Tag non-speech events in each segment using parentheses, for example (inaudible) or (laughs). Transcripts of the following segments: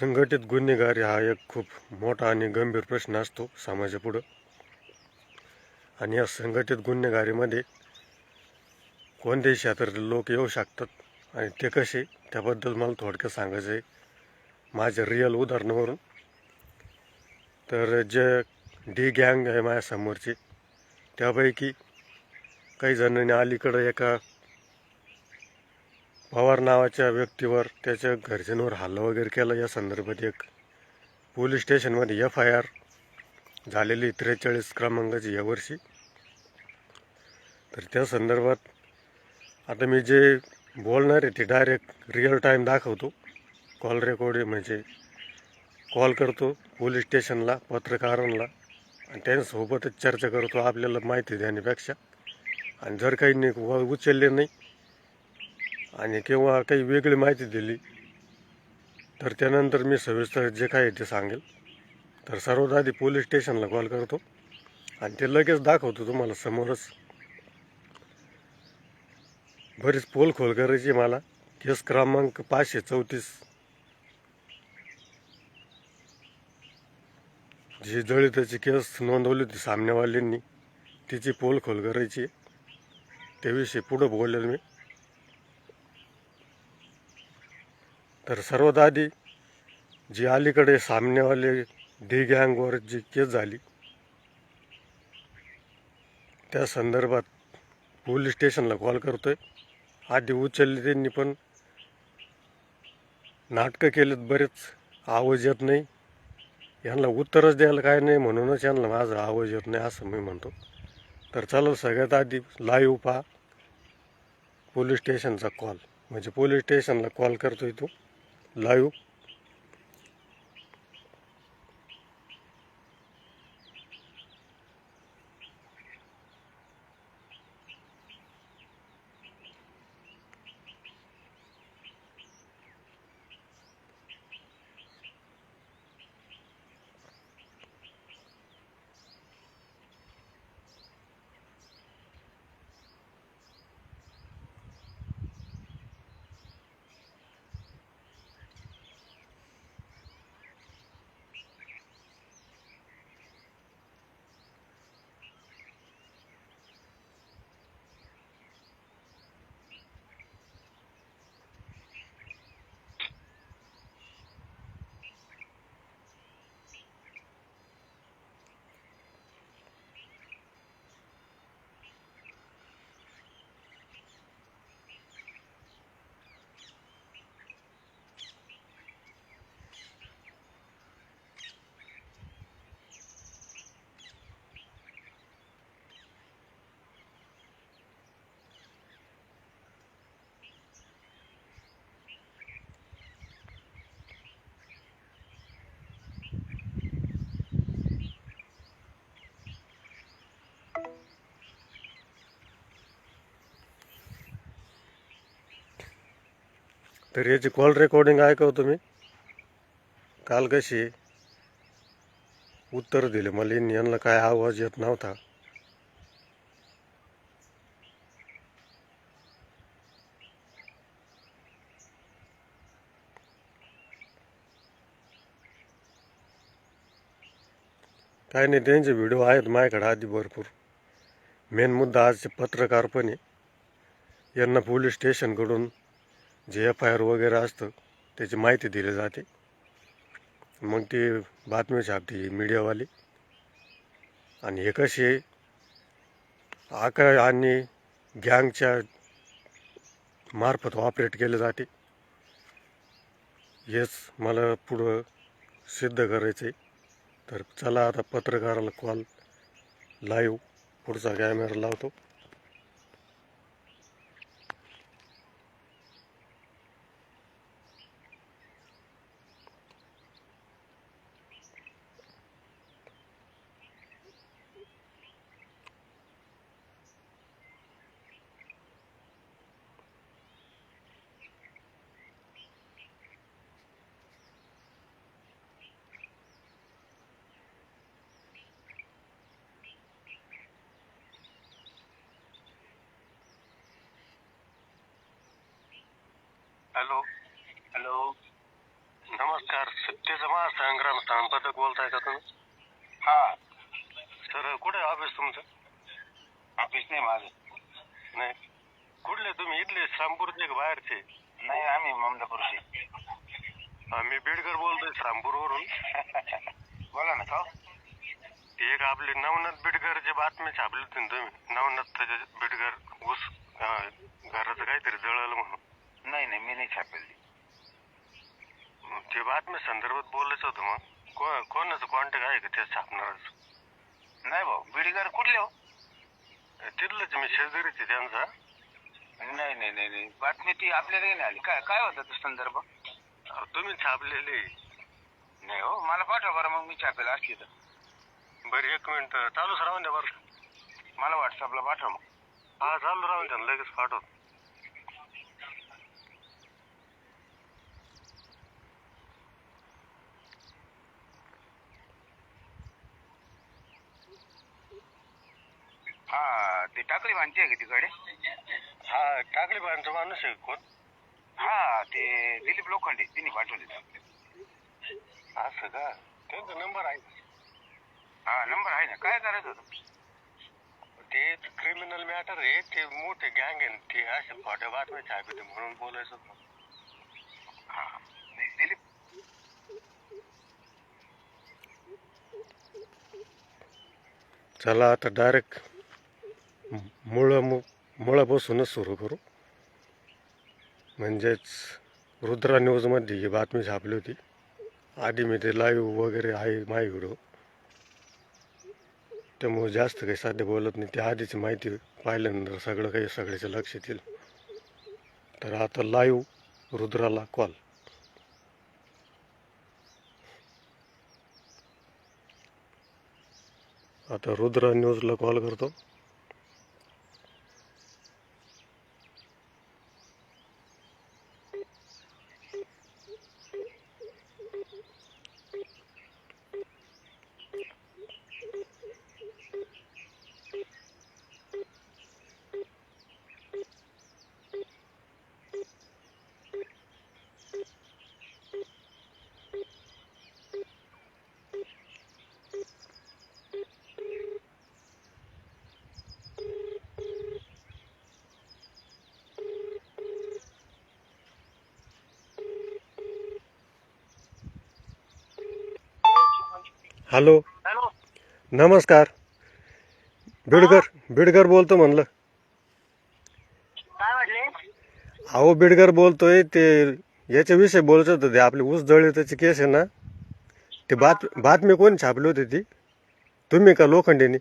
संघटित गुन्हेगारी हा एक खूप मोठा आणि गंभीर प्रश्न असतो समाजापुढं. आणि या संघटित गुन्हेगारीमध्ये कोणत्याही क्षेत्रातले लोक येऊ शकतात आणि ते कसे त्याबद्दल मला थोडक्यात सांगायचं आहे. माझ्या रिअल उदाहरणावरून तर जे डी गँग आहे माझ्यासमोरची त्यापैकी काही जणांनी अलीकडं एका पवार नावाच्या व्यक्तीवर त्याच्या घरच्यांवर हल्ला वगैरे केला. या संदर्भात एक पोलीस स्टेशनमध्ये एफ आय आर झालेली त्रेचाळीस क्रमांकाची यावर्षी तर त्या संदर्भात आता मी जे बोलणार आहे ते डायरेक्ट रिअल टाईम दाखवतो. कॉल रेकॉर्डिंग म्हणजे कॉल करतो पोलीस स्टेशनला पत्रकारांना. आणि त्यांच्यासोबतच चर्चा करतो आपल्याला माहिती देण्यापेक्षा. आणि जर काही नाही व- उचलले नाही आणि किंवा काही वेगळी माहिती दिली तर त्यानंतर मी सविस्तर जे काय आहे ते सांगेल. तर सर्वात आधी पोलीस स्टेशनला कॉल करतो आणि ते लगेच दाखवतो तुम्हाला समोरच. बरीच पोल खोल करायची आहे मला. केस क्रमांक पाचशे चौतीस. जी जळिताची केस नोंदवली होती सामनेवाल्यांनी तिची पोल खोल करायची आहे. त्याविषयी पुढं बोलेल मी. तर सर्वात आधी जी अलीकडे सामनेवाले डी गँगवर जी केस झाली त्या संदर्भात पोलीस स्टेशनला कॉल करतोय. आधी उचलले त्यांनी पण. नाटकं केलेत बरेच आवाज येत नाही. यांना उत्तरच द्यायला काय नाही म्हणूनच यांना माझा आवाज येत नाही असं मी म्हणतो. तर चला सगळ्यात आधी लाईव्ह पहा. पोलीस स्टेशनचा कॉल. म्हणजे पोलीस स्टेशनला कॉल करतोय तो. लाईव्ह तर याची कॉल रेकॉर्डिंग ऐकवतो मी काल कशी? उत्तर दिले. मला यांना काय आवाज येत नव्हता. काय नाही त्यांचे व्हिडिओ आहेत माझ्याकडे आधी भरपूर. मेन मुद्दा आजचे पत्रकार पण आहे. यांना पोलीस स्टेशनकडून जे एफ आय आर वगैरे असतं त्याची माहिती दिली जाते. मग ती बातमी छापते मीडियावाली. आणि हे कसे आकार आणि गँगच्या मार्फत ऑपरेट केले जाते. हेच मला पुढं सिद्ध करायचं आहे तर चला आता पत्रकाराला कॉल लाईव्ह पुढचा कॅमेरा लावतो हॅलो हॅलो नमस्कार सत्तेचं महासंग्राम स्थानपदक बोलताय का तुम्ही? हा. सर कुठे ऑफिस तुमचं? ऑफिस नाही माझं. नाही. कुठले तुम्ही? इथले श्रामपूरचे का बाहेरचे? नाही आम्ही ममदापूरचे हा, मी बीडकर बोलतोय श्रामपूरवरून. (laughs) बोला ना का ते एक आपले नवनाथ बीडकरची बातमी छापली होती ना तुम्ही? नवनाथ बीडकर ऊस अं, घराचं काहीतरी जळलं म्हणून. नाही नाही मी नाही छापेल. मग ते बातमी संदर्भात बोलायचं होतं मग. को कोणाचं कॉन्टॅक्ट आहे का त्या छापणारच नाही भाऊ बिडगर कुठले हो? तिथलंच मी शेजारीच आहे त्यांचा. नाही नाही नाही नाही. बातमी ती आपल्याला नाही आली. काय काय होतं तो संदर्भ? अहो, तुम्ही छापलेले. नाही हो मला पाठवा बरं मग मी छापेल असली तर. बरं एक मिनिट. चालूच राहून द्या बरं. मला व्हॉट्सअपला पाठवा मग. हा चालू राहून द्या लगेच पाठवतो. हा ते टाकळी माणसे आहे का तिकडे? हा टाकली बायांचा माणूस आहे कोण? हा ते दिलीप लोखंडे तिने पाठवले असं का? त्यांचा नंबर आहे हा नंबर आहे ना. काय करायचं होतं? ते क्रिमिनल मॅटर आहे. ते मोठे गँग आहे. ना, ते असे खोट्या बातम्या छापते म्हणून बोलायचं होतं. हा. नाही, दिलीप. चला आता डायरेक्ट मुळं मुळापासूनच सुरू करू. म्हणजेच रुद्रा न्यूजमध्ये ही बातमी छापली होती. आधी मी ते लाईव्ह वगैरे आहे माही व्हिडिओ त्यामुळे जास्त काही साध्य बोलत नाही. त्या आधीची माहिती पाहिल्यानंतर सगळं काही सगळ्याच्या लक्ष येईल. तर आता लाईव्ह रुद्राला कॉल आता रुद्रा न्यूजला कॉल करतो. हॅलो. हॅलो. नमस्कार. बिडकर बिडकर बोलतो म्हणलं. काय म्हटले? अहो बिडकर बोलतोय ते याच्याविषयी बोलत होतं ते आपली ऊस जळीताची केस आहे ना ते बात बातमी कोणी छापली होती ती? तुम्ही का लोखंडेनी?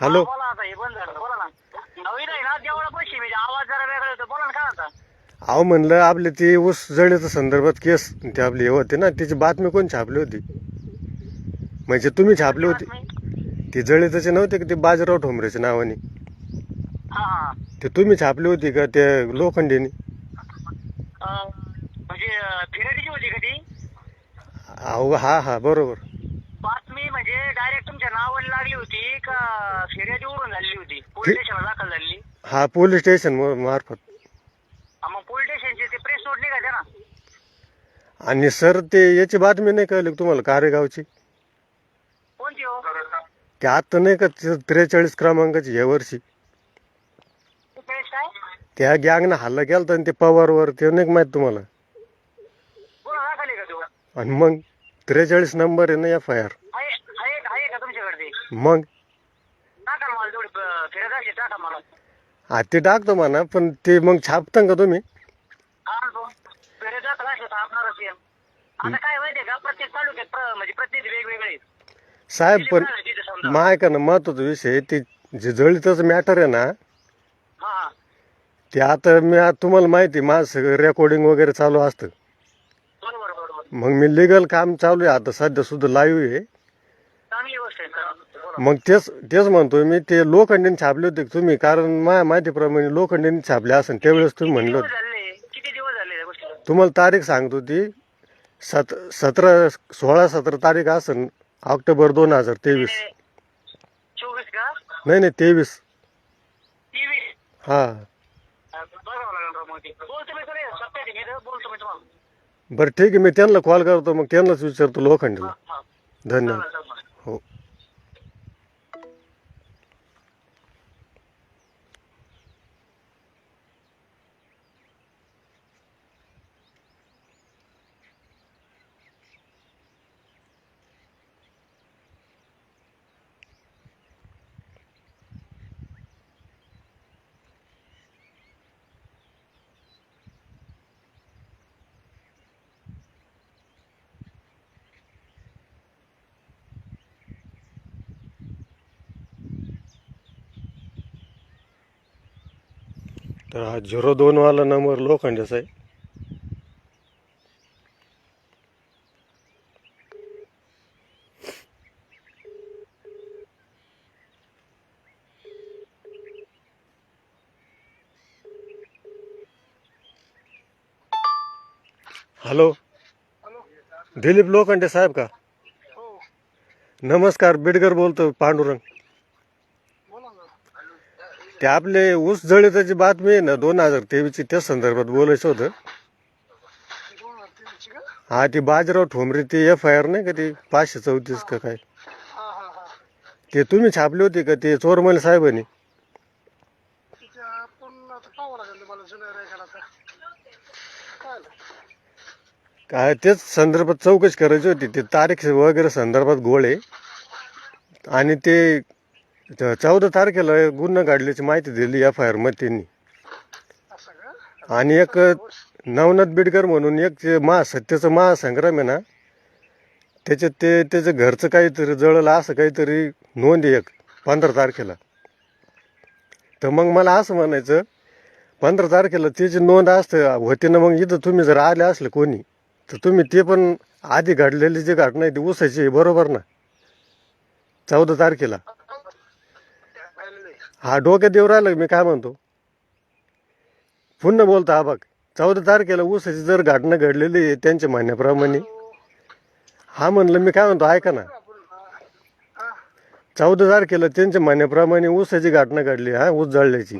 हॅलो. बोला आता हे बंद झालं बोला ना. नवीन आहे ना तेवढा पैसे म्हणजे आवाज जरा वेगळा होतो बोला ना. अहो म्हणलं आपले ती ऊस जळीच्या संदर्भात केस ते आपली हे होते ना त्याची बातमी कोणी छापली होती? म्हणजे तुम्ही छापली होती. ती जळीताचे नव्हते का ते बाजीराव ठोंबरेच्या नावाने? ते तुम्ही छापली होती का ते लोखंडेनी? म्हणजे होती का ती? अहो हा हा बरोबर. बातमी म्हणजे डायरेक्ट तुमच्या नावाने लागली होती का फिर्यादी उडून झालेली होती? पोलीस स्टेशनला दाखल झालेली? हा पोलीस स्टेशन मार्फत हा, मग पोलीस स्टेशनची ते प्रेस नोट निघायचे ना. आणि सर ते याची बातमी नाही कळली का तुम्हाला कारेगावची? कोणती हो? ते आता नाही का त्रेचाळीस क्रमांकाची या वर्षी. प्रेस काय? त्या गँगनं हल्ला केला आणि ते पवारवर ते नाही का माहीत तुम्हाला? कोणा दाखल आहे का तो? आणि मग त्रेचाळीस नंबर आहे ना एफ आय आर आहे आहे आहे का तुमच्याकडे ते? मग? टाका ना मला तेवढी फिरायची टाका मला. हा ते टाकतो म्हणा पण ते मग छापता का तुम्ही हा आणतो फिर्यादी दाखल असले तर आपणारच येईल आता काय माहितीये का प्रत्येक तालुक्यात प्र- म्हणजे प्रत्येक वेगवेगळे आहेत. साहेब पण तिथे समजा. मा ऐका ना महत्त्वाचा विषय आहे, ते जे जळीतच मॅटर आहे ना हा. ते आता मी तुम्हाला माहिती आहे, माझं रेकॉर्डिंग वगैरे चालू असतं. बरोबर बरोबर. मग मी लिगल काम चालू आहे आता सध्या सुद्धा लाईव्ह आहे. चांगली गोष्ट आहे सर. बोला. मग तेच तेच म्हणतोय मी ते लोखंडीने छापले होते का तुम्ही? कारण माझ्या माहितीप्रमाणे लोखंडीने छापले असेल त्यावेळेस तुम्ही किती म्हणलं दिवस होतं. झाले? किती दिवस झाले त्या गोष्टीला? तुम्हाला तारीख सांगतो ती. सत सतरा सोळा सतरा तारीख असेल ऑक्टोबर दोन हजार तेवीस. चोवीस का? नाही नाही तेवीस. तेवीस? हा. बघावं लागेल राव मग मग ते. बोलतो मी तुम्ही सत्य मी बोलतो मी तुम्हाला. बरं ठीक आहे मी त्यांना कॉल करतो मग त्यांनाच विचारतो लोखंडीला. हा हा. धन्यवाद. चालेल, चालेल. हो तर हा झिरो दोनवाला नंबर लोखंडाचा आहे हॅलो. दिलीप लोखंडे साहेब का? हो. नमस्कार बिडकर बोलतो पांडुरंग. ते आपले ऊस जळिताची बातमी आहे ना दोन हजार तेवीसची त्या संदर्भात बोलायचं होतं. हा ती बाजीराव ठोंबरे ती एफ आय आर नाही का ती? पाचशे चौतीस का काय? ते तुम्ही छापली होती का ते चोरमल साहेबांनी? काय तेच संदर्भात चौकशी करायची होती. ते तारीख वगैरे संदर्भात गोळे. आहे आणि ते चौदा तारखेला गुन्हा काढल्याची माहिती दिली एफ आय आरमध्ये त्यांनी. आणि एक नवनाथ बिडकर म्हणून एक ते महा महासंग्राम आहे ना त्याच्यात ते त्याचं घरचं काहीतरी जळलं असं काहीतरी नोंद आहे एक पंधरा तारखेला. तर मग मला असं म्हणायचं पंधरा तारखेला त्याची नोंद असतं होती ना मग इथं तुम्ही जर आले असले कोणी तर तुम्ही ते पण आधी घडलेली जी घटना आहे ती उसायची आहे, बरोबर ना? चौदा तारखेला. हा डोक्यात देऊ राहिलं मी काय म्हणतो? पुन्हा बोलतो हा बघ चौदा तारखेला ऊसाची जर घटना घडलेली आहे त्यांच्या म्हणण्याप्रमाणे. हा म्हणलं मी काय म्हणतो ऐका ना. चौदा तारखेला त्यांच्या म्हणण्याप्रमाणे ऊसाची घटना घडली हा ऊस जळल्याची.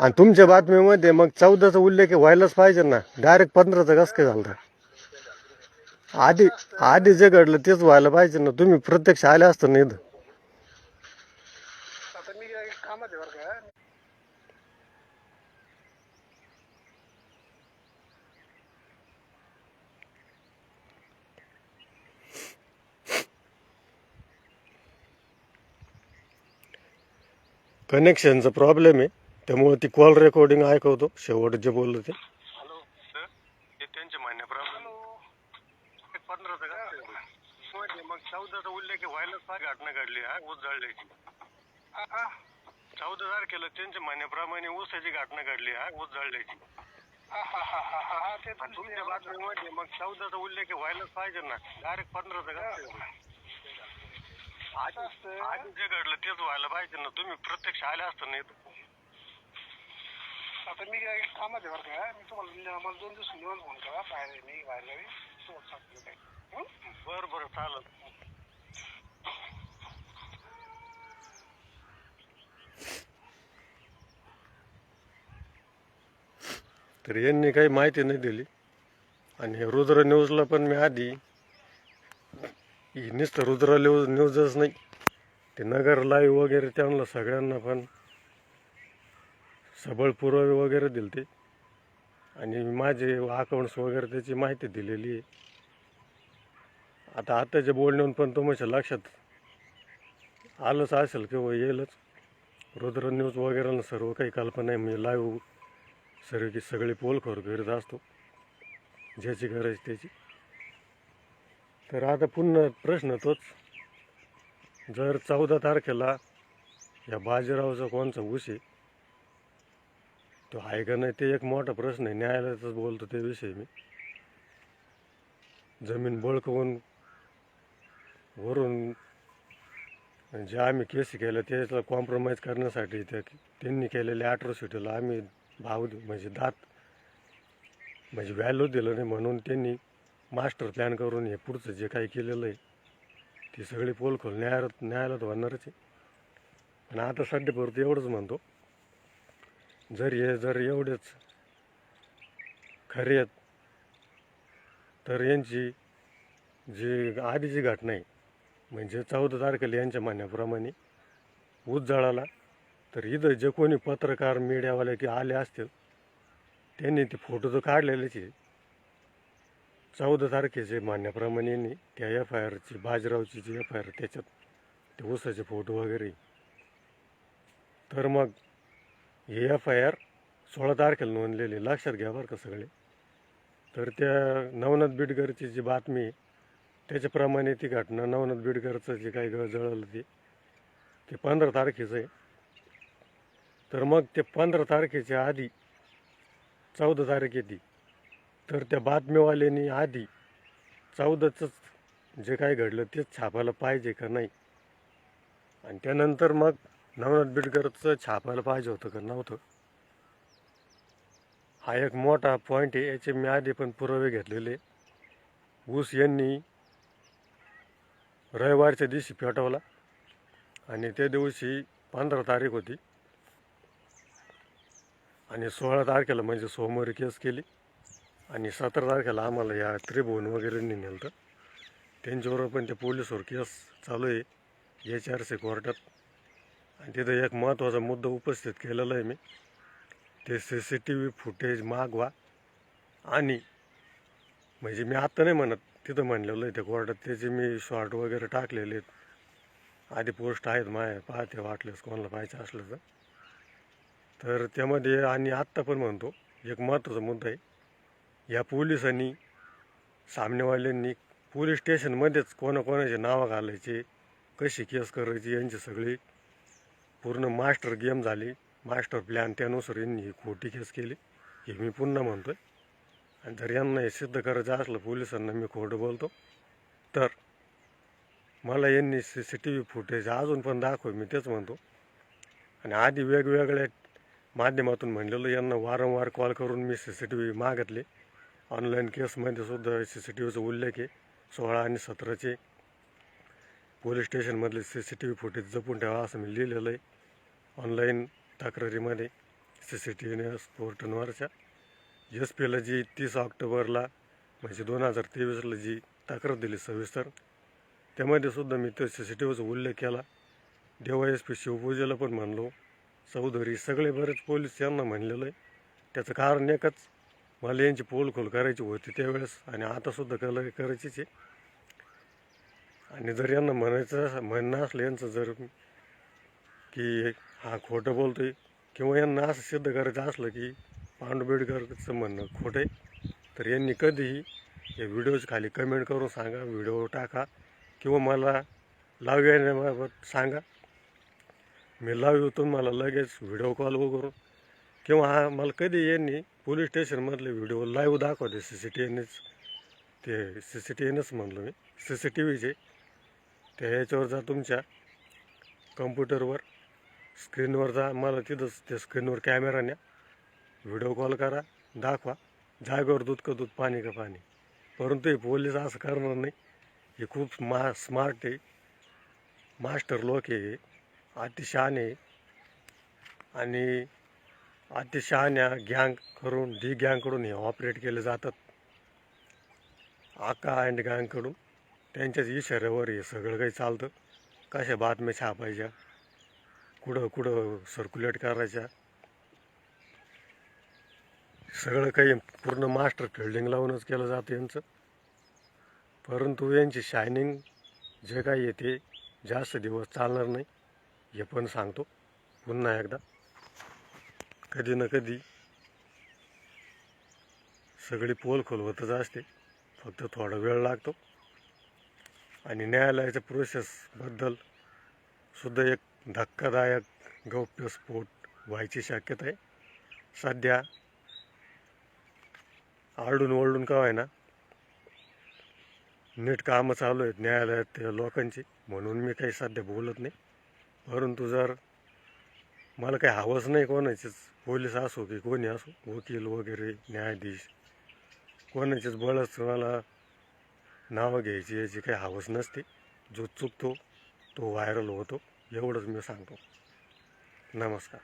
आणि तुमच्या बातमीमध्ये मग चौदाचा उल्लेख व्हायलाच पाहिजे ना. डायरेक्ट पंधराचा कसं काय झालं आधी आधी जे घडलं तेच व्हायला पाहिजे ना. तुम्ही प्रत्यक्ष आले असतं नाही आता मी काय कामात आहे बरं का कनेक्शनचा प्रॉब्लेम आहे. त्यामुळे ती कॉल रेकॉर्डिंग ऐकवतो. शेवट जे बोललं ते हॅलो सर ते त्यांच्या म्हणण्याप्रमाणे मग चौदाचा उल्लेख व्हायलाच पाहिजे घटना घडली हा ऊस जळल्याची चौदा तारखेला त्यांच्या म्हणण्याप्रमाणे ऊसाची घटना घडली हा ऊस जळल्याची तुमच्या बातमीमध्ये मग चौदाचा उल्लेख व्हायलाच पाहिजे ना. डायरेक्ट पंधराचा कसं आधी आधी जे घडलं तेच व्हायला पाहिजे ना. तुम्ही प्रत्यक्ष आले असतं नाही आता मी काय कामात आहे बरं का. मी तुम्हाला मला दोन दिवस निवांत फोन करा. बाहेर आहे मी बाहेर गावी. तुम्हाला सांगतो काय. हं? बरं बरं चालेल. तर यांनी काही माहिती नाही दिली. आणि हे रुद्र न्यूजला पण मी आधी ही नुसतं रुद्र न्यूज न्यूजच नाही. ते नगर लाईव्ह वगैरे त्यांना सगळ्यांना पण सबळ पुरावे वगैरे दिले ते आणि माझे अकाउंट्स वगैरे त्याची माहिती दिलेली आहे. आता आताच्या बोलण्याहून पण तुमच्या लक्षात आलंच असेल किंवा हो येईलच रुद्र न्यूज वगैरे सर्व काही कल्पना आहे. मी लाईव्ह सर्व की सगळे पोलखोर करीत असतो. ज्याची गरज त्याची. तर आता पुन्हा प्रश्न तोच. जर चौदा तारखेला या बाजीरावचा कोणचा ऊस आहे? तो आहे का नाही ते एक मोठा प्रश्न आहे. न्यायालयातच बोलतो त्याविषयी मी. जमीन बळकवून वरून जे आम्ही केस केल्या त्याला कॉम्प्रोमाइज करण्यासाठी त्या त्यांनी केलेल्या ॲट्रॉसिटीला आम्ही भाव म्हणजे दात म्हणजे व्हॅल्यू दिलं नाही म्हणून त्यांनी मास्टर प्लॅन करून हे पुढचं जे काही केलेलं आहे ती सगळी पोलखोल न्यायालयात न्यायालयात होणारच आहे. पण आता सध्या परत एवढंच म्हणतो जर हे जर एवढेच खरे आहेत तर यांची जी आधीची घटना आहे म्हणजे चौदा तारखेला यांच्या म्हणण्याप्रमाणे ऊस तर इथं जे कोणी पत्रकार मीडियावाले की आले असतील त्यांनी ते फोटो तर काढलेलेच आहे. चौदा तारखेचे मान्याप्रमाणे यांनी त्या एफ आय आरची बाजीरावची जी एफ आय आर त्याच्यात ते ऊसाचे फोटो वगैरे. तर मग हे एफ आय आर सोळा तारखेला नोंदलेली लक्षात घ्या बरं का सगळे. तर त्या नवनाथ बिडकरची जी बातमी आहे त्याच्याप्रमाणे ती घटना नवनाथ बिडकरचं जे काही जळलं ते ते पंधरा तारखेचं आहे. तर मग ते पंधरा तारखेच्या आधी चौदा तारीख येते. तर त्या बातमीवाल्यांनी आधी चौदाचंच जे काय घडलं तेच छापायला पाहिजे का नाही? आणि त्यानंतर मग नवनाथ बिडकरचं छापायला पाहिजे होतं का नव्हतं? हा एक मोठा पॉईंट आहे याचे मी आधी पण पुरावे घेतलेले. ऊस यांनी रविवारच्या दिवशी पेटवला आणि त्या दिवशी पंधरा तारीख होती. आणि सोळा तारखेला म्हणजे सोमवारी केस केली. आणि सतरा तारखेला आम्हाला या त्रिभुवन वगैरे नेलं तर त्यांच्यावर पण ते पोलिसवर केस चालू आहे एच आर सी कोर्टात. आणि तिथं एक महत्त्वाचा मुद्दा उपस्थित केलेला आहे मी. ते C C T V footage मागवा. आणि म्हणजे मी आत्ता नाही म्हणत तिथं म्हणलेलं आहे त्या कोर्टात. त्याचे मी शॉर्ट वगैरे टाकलेले आहेत. आधी पोस्ट आहेत माया पाहते वाटलेस कोणाला पाहायचं असलं तर. तर त्यामध्ये आणि आत्ता पण म्हणतो एक महत्त्वाचा मुद्दा आहे. या पोलिसांनी सामनेवाल्यांनी पोलीस स्टेशनमध्येच कोणाकोणाचे नावं घालायचे कशी केस करायची यांची सगळी पूर्ण मास्टर गेम झाली. मास्टर प्लॅन त्यानुसार यांनी ही खोटी केस केली. हे मी पुन्हा म्हणतो आहे आणि जर यांना हे सिद्ध करायचं असलं पोलिसांना मी खोटं बोलतो. तर मला यांनी C C T V footage अजून पण दाखव मी तेच म्हणतो. आणि आधी वेगवेगळ्या माध्यमातून म्हणलेलं यांना वारंवार कॉल करून मी सी सी टी व्ही मागितले. ऑनलाईन केसमध्ये सुद्धा सी सी टी व्हीचा उल्लेख आहे. सोळा आणि सतराचे police स्टेशनमधले C C T V footage जपून ठेवा असं मी लिहिलेलं आहे. ऑनलाईन तक्रारीमध्ये सी सी टी व्हीने स्पोर्टनवरच्या एस पीला जी तीस ऑक्टोबरला म्हणजे दोन हजार तेवीसला जी तक्रार दिली सविस्तर त्यामध्ये सुद्धा मी तो सी सी टी व्हीचा उल्लेख केला. देवा एस पी शिवपूजेला पण म्हणलो. चौधरी सगळे बरेच पोलीस यांना म्हणलेलं आहे. त्याचं कारण एकच मला यांची पोलखोल करायची होती त्यावेळेस आणि आतासुद्धा कल करायचीच आहे. आणि जर यांना म्हणायचं म्हणणं असलं यांचं जर की हा खोटं बोलतो आहे किंवा यांना असं सिद्ध करायचं असलं की पांडुबेडकरचं म्हणणं खोटं आहे तर यांनी कधीही या व्हिडिओज खाली कमेंट करून सांगा व्हिडिओ टाका किंवा मला लाव येण्याबाबत सांगा. मी लाव येतो मला लगेच व्हिडिओ कॉल वगैरे किंवा हा मला कधी यांनी पोलीस स्टेशनमधले व्हिडिओ लाईव्ह दाखवते सी सी टी व्हीनेच. ते सी सी टी एनच म्हणलो मी. सी सी टी व्हीचे. त्या ह्याच्यावर जा तुमच्या कम्प्युटरवर स्क्रीनवर जा. मला तिथंच त्या स्क्रीनवर कॅमेरा न्या. व्हिडिओ कॉल करा दाखवा. जागेवर दूध का दूध पाणी का पाणी. परंतु हे पोलीस असं करणार नाही. हे खूप मा स्मार्ट आहे. मास्टर लोक आहे. अतिशहाणे आहे. आणि अतिशहाण्या गँग करून डी गँगकडून हे ऑपरेट केले जातात. आका अँड गँगकडून त्यांच्याच इशाऱ्यावर हे सगळं काही चालतं. कशा बातम्या छापायच्या? कुठं कुठं सर्क्युलेट करायच्या? सगळं काही पूर्ण मास्टर फिल्डिंग लावूनच केलं जातं यांचं. परंतु यांची शायनिंग जे काही येते जास्त दिवस चालणार नाही हे पण सांगतो पुन्हा एकदा. कधी ना कधी सगळी पोल खोलवतच असते. फक्त थोडा वेळ लागतो. आणि न्यायालयाच्या प्रोसेसबद्दल सुद्धा एक धक्कादायक गौप्यस्फोट व्हायची शक्यता आहे. सध्या आरडून ओरडून का आहे ना नीट कामं चालू आहेत न्यायालयात त्या लोकांची. म्हणून मी काही सध्या बोलत नाही. परंतु जर मला काही हवंच नाही कोणाचीच. पोलीस असो की कोणी असो वकील वगैरे न्यायाधीश कोणाचीच बळच मला नावं घ्यायची याची काही हवंच नसते. जो चुकतो तो व्हायरल होतो. एवढंच मी सांगतो. नमस्कार.